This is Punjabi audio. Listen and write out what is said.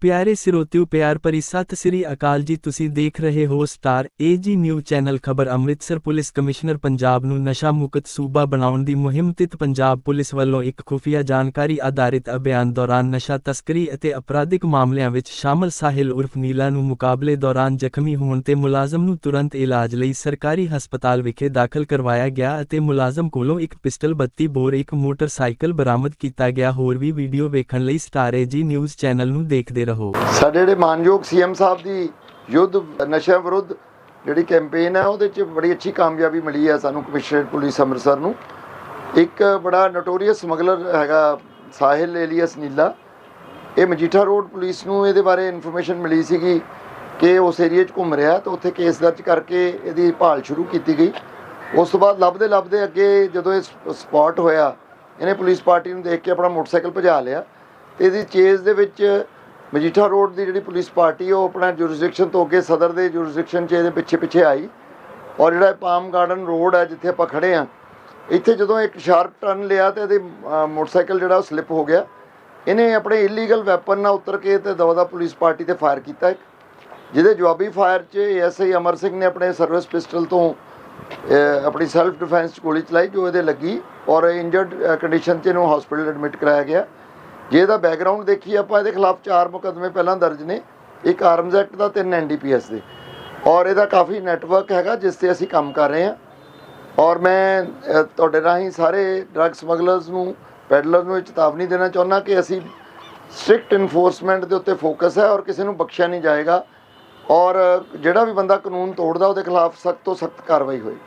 ਪਿਆਰੇ ਸਿਰੋਤਿਓ, ਪਿਆਰ ਭਰੀ ਸਤਿ ਸ੍ਰੀ ਅਕਾਲ ਜੀ। ਤੁਸੀਂ ਦੇਖ ਰਹੇ ਹੋ ਸਟਾਰ ਏਜੀ ਨਿਊ ਚੈਨਲ, ਖਬਰ ਅੰਮ੍ਰਿਤਸਰ ਪੁਲਿਸ ਕਮਿਸ਼ਨਰ ਪੰਜਾਬ ਨੂੰ ਨਸ਼ਾ ਮੁਕਤ ਸੂਬਾ ਬਣਾਉਣ ਦੀ ਮੁਹਿੰਮ ਤਹਿਤ ਪੰਜਾਬ ਪੁਲਿਸ ਵੱਲੋਂ ਇੱਕ ਖੁਫੀਆ ਜਾਣਕਾਰੀ ਆਧਾਰਿਤ ਅਭਿਆਨ ਦੌਰਾਨ ਨਸ਼ਾ ਤਸਕਰੀ ਅਤੇ ਅਪਰਾਧਿਕ ਮਾਮਲਿਆਂ ਵਿੱਚ ਸ਼ਾਮਲ ਸਾਹਿਲ ਉਰਫ ਨੀਲਾ ਨੂੰ ਮੁਕਾਬਲੇ ਦੌਰਾਨ ਜ਼ਖਮੀ ਹੋਣ ਤੇ ਮੁਲਾਜ਼ਮ ਨੂੰ ਤੁਰੰਤ ਇਲਾਜ ਲਈ ਸਰਕਾਰੀ ਹਸਪਤਾਲ ਵਿਖੇ ਦਾਖਲ ਕਰਵਾਇਆ ਗਿਆ ਅਤੇ ਮੁਲਾਜ਼ਮ ਕੋਲੋਂ ਇੱਕ ਪਿਸਟਲ 32 ਬੋਰ, ਇੱਕ ਮੋਟਰਸਾਈਕਲ ਬਰਾਮਦ ਕੀਤਾ ਗਿਆ। ਹੋਰ ਵੀ ਵੀਡੀਓ ਵੇਖਣ ਲਈ ਸਟਾਰ ਏਜੀ ਨਿਊਜ਼ ਚੈਨਲ ਨੂੰ ਦੇਖਦੇ ਰਹੋ। ਸਾਡੇ ਜਿਹੜੇ ਮਾਨਯੋਗ ਸੀਐਮ ਸਾਹਿਬ ਦੀ ਯੁੱਧ, ਨਸ਼ਿਆਂ ਵਿਰੁੱਧ ਜਿਹੜੀ ਕੈਂਪੇਨ ਹੈ, ਉਹਦੇ 'ਚ ਬੜੀ ਅੱਛੀ ਕਾਮਯਾਬੀ ਮਿਲੀ ਹੈ ਸਾਨੂੰ ਕਮਿਸ਼ਨਰੇਟ ਪੁਲਿਸ ਅੰਮ੍ਰਿਤਸਰ ਨੂੰ। ਇੱਕ ਬੜਾ ਨੋਟੋਰੀਅਸ ਸਮਗਲਰ ਹੈਗਾ, ਸਾਹਿਲ ਏਲੀਅਸ ਨੀਲਾ। ਇਹ ਮਜੀਠਾ ਰੋਡ ਪੁਲਿਸ ਨੂੰ ਇਹਦੇ ਬਾਰੇ ਇਨਫੋਰਮੇਸ਼ਨ ਮਿਲੀ ਸੀਗੀ ਕਿ ਉਸ ਏਰੀਆ 'ਚ ਘੁੰਮ ਰਿਹਾ ਤਾਂ ਉੱਥੇ ਕੇਸ ਦਰਜ ਕਰਕੇ ਇਹਦੀ ਭਾਲ ਸ਼ੁਰੂ ਕੀਤੀ ਗਈ। ਉਸ ਤੋਂ ਬਾਅਦ ਲੱਭਦੇ ਲੱਭਦੇ ਅੱਗੇ ਜਦੋਂ ਇਹ ਸਪੌਟ ਹੋਇਆ, ਇਹਨੇ ਪੁਲਿਸ ਪਾਰਟੀ ਨੂੰ ਦੇਖ ਕੇ ਆਪਣਾ ਮੋਟਰਸਾਈਕਲ ਭਜਾ ਲਿਆ। ਤੇ ਇਹਦੀ ਚੇਜ਼ ਦੇ ਵਿੱਚ ਮਜੀਠਾ ਰੋਡ ਦੀ ਜਿਹੜੀ ਪੁਲਿਸ ਪਾਰਟੀ ਉਹ ਆਪਣਾ ਜੁਰਿਸਡਿਕਸ਼ਨ ਤੋਂ ਅੱਗੇ ਸਦਰ ਦੇ ਜੁਰਿਸਡਿਕਸ਼ਨ 'ਚ ਇਹਦੇ ਪਿੱਛੇ ਪਿੱਛੇ ਆਈ। ਔਰ ਜਿਹੜਾ ਪਾਮ ਗਾਰਡਨ ਰੋਡ ਹੈ ਜਿੱਥੇ ਆਪਾਂ ਖੜੇ ਆ, ਇੱਥੇ ਜਦੋਂ ਇੱਕ ਸ਼ਾਰਪ ਟਰਨ ਲਿਆ ਤੇ ਇਹਦੇ ਮੋਟਰਸਾਈਕਲ ਜਿਹੜਾ ਉਹ ਸਲਿੱਪ ਹੋ ਗਿਆ। ਇਹਨੇ ਆਪਣੇ ਇਲੀਗਲ ਵੈਪਨ ਨਾਲ ਉਤਰ ਕੇ ਤੇ ਦਵਦਾ ਪੁਲਿਸ ਪਾਰਟੀ ਤੇ ਫਾਇਰ ਕੀਤਾ ਇੱਕ। ਜਿਹਦੇ ਜਵਾਬੀ ਫਾਇਰ 'ਚ ਐਸਆਈ ਅਮਰ ਸਿੰਘ ਨੇ ਆਪਣੇ ਸਰਵਿਸ ਪਿਸਟਲ ਤੋਂ ਆਪਣੀ ਸੈਲਫ ਡਿਫੈਂਸ 'ਚ ਗੋਲੀ ਚਲਾਈ, ਜੋ ਇਹਦੇ ਲੱਗੀ। ਔਰ ਇੰਜਰਡ ਕੰਡੀਸ਼ਨ 'ਚ ਇਹਨੂੰ ਹਸਪੀਟਲ ਐਡਮਿਟ ਕਰਾਇਆ ਗਿਆ। ਜੇ ਇਹਦਾ ਬੈਕਗ੍ਰਾਉਂਡ ਦੇਖੀ ਆਪਾਂ, ਇਹਦੇ ਖਿਲਾਫ ਚਾਰ ਮੁਕੱਦਮੇ ਪਹਿਲਾਂ ਦਰਜ ਨੇ। ਇੱਕ ਆਰਮਜ਼ ਐਕਟ ਦਾ ਤਿੰਨ ਐਨਡੀਪੀਐਸ ਦੇ। ਔਰ ਇਹਦਾ ਕਾਫੀ ਨੈਟਵਰਕ ਹੈਗਾ, ਜਿਸ ਤੇ ਅਸੀਂ ਕੰਮ ਕਰ ਰਹੇ ਹਾਂ। ਔਰ ਮੈਂ ਤੁਹਾਡੇ ਰਾਹੀਂ ਸਾਰੇ ਡਰੱਗ ਸਮਗਲਰਸ ਨੂੰ ਪੈਡਲਰਸ ਨੂੰ ਇਹ ਚੇਤਾਵਨੀ ਦੇਣਾ ਚਾਹੁੰਦਾ ਕਿ ਅਸੀਂ ਸਟ੍ਰਿਕਟ ਇਨਫੋਰਸਮੈਂਟ ਦੇ ਉੱਤੇ ਫੋਕਸ ਹੈ ਔਰ ਕਿਸੇ ਨੂੰ ਬਖਸ਼ਿਆ ਨਹੀਂ ਜਾਏਗਾ। ਔਰ ਜਿਹੜਾ ਵੀ ਬੰਦਾ ਕਾਨੂੰਨ ਤੋੜਦਾ, ਉਹਦੇ ਖਿਲਾਫ ਸਖਤ ਤੋਂ ਸਖਤ ਕਾਰਵਾਈ ਹੋਏਗੀ।